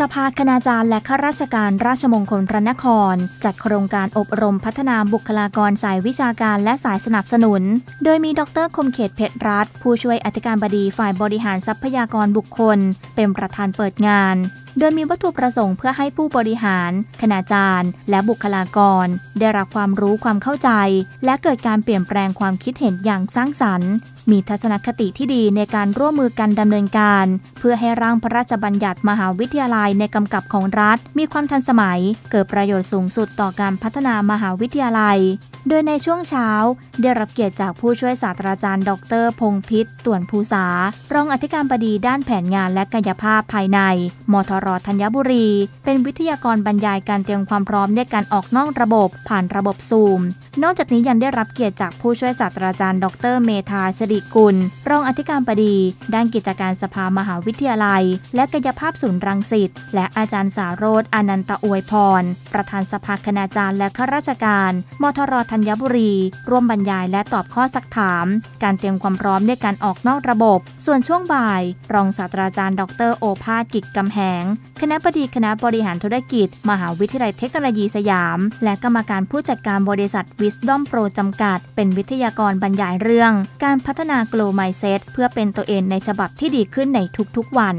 สภาคณาจารย์และข้าราชการราชมงคลพระนคร จัดโครงการอบรมพัฒนาบุคลากรสายวิชาการและสายสนับสนุน โดยมีดรคมเขตเพชรรัตผู้ช่วยอธิการบดีฝ่ายบริหารทรัพยากรบุคคล เป็นประธานเปิดงาน โดยมีวัตถุประสงค์เพื่อให้ผู้บริหาร คณาจารย์ และบุคลากร ได้รับความรู้ความเข้าใจ และเกิดการเปลี่ยนแปลงความคิดเห็นอย่างสร้างสรรค์ มีทัศนคติที่ดีในการร่วมมือกันดำเนินการ เพื่อให้ร่างพระราชบัญญัติมหาวิทยาลัยในกำกับของรัฐ มีความทันสมัย เกิดประโยชน์สูงสุดต่อการพัฒนามหาวิทยาลัย โดยในช่วงเช้าได้รับเกียรติจากผู้ช่วยศาสตราจารย์ ดร พงพิษต่วนภูษารองอธิการบดีด้านแผนงานและกายภาพภายใน มทรธัญบุรี เป็นวิทยากรบรรยายการเตรียมความพร้อมในการออกนอกระบบ ผ่านระบบซูม นอกจากนี้ยังได้รับเกียรติจากผู้ช่วยศาสตราจารย์ ดร เมธาชดิกุล รองอธิการบดี ด้านกิจการสภามหาวิทยาลัย และกายภาพศูนย์รังสิตและอาจารย์สาโรธอนันตอวยพร ประธานสภาคณาจารย์และข้าราชการ มทรธัญบุรี ร่วมบรรยายและตอบข้อสักถาม การเตรียมความพร้อมในการออกนอกระบบ ส่วนช่วงบ่าย รองศาสตราจารย์ ดรโอภาสกิจกำแหง คณะบดีคณะบริหารธุรกิจ มหาวิทยาลัยเทคโนโลยีสยาม และกรรมการผู้จัดการบริษัท Wisdom Pro จำกัด เป็นวิทยากรบรรยายเรื่อง การพัฒนา Glow Mindset เพื่อเป็นตัวเองในฉบับที่ดีขึ้นในทุกๆวัน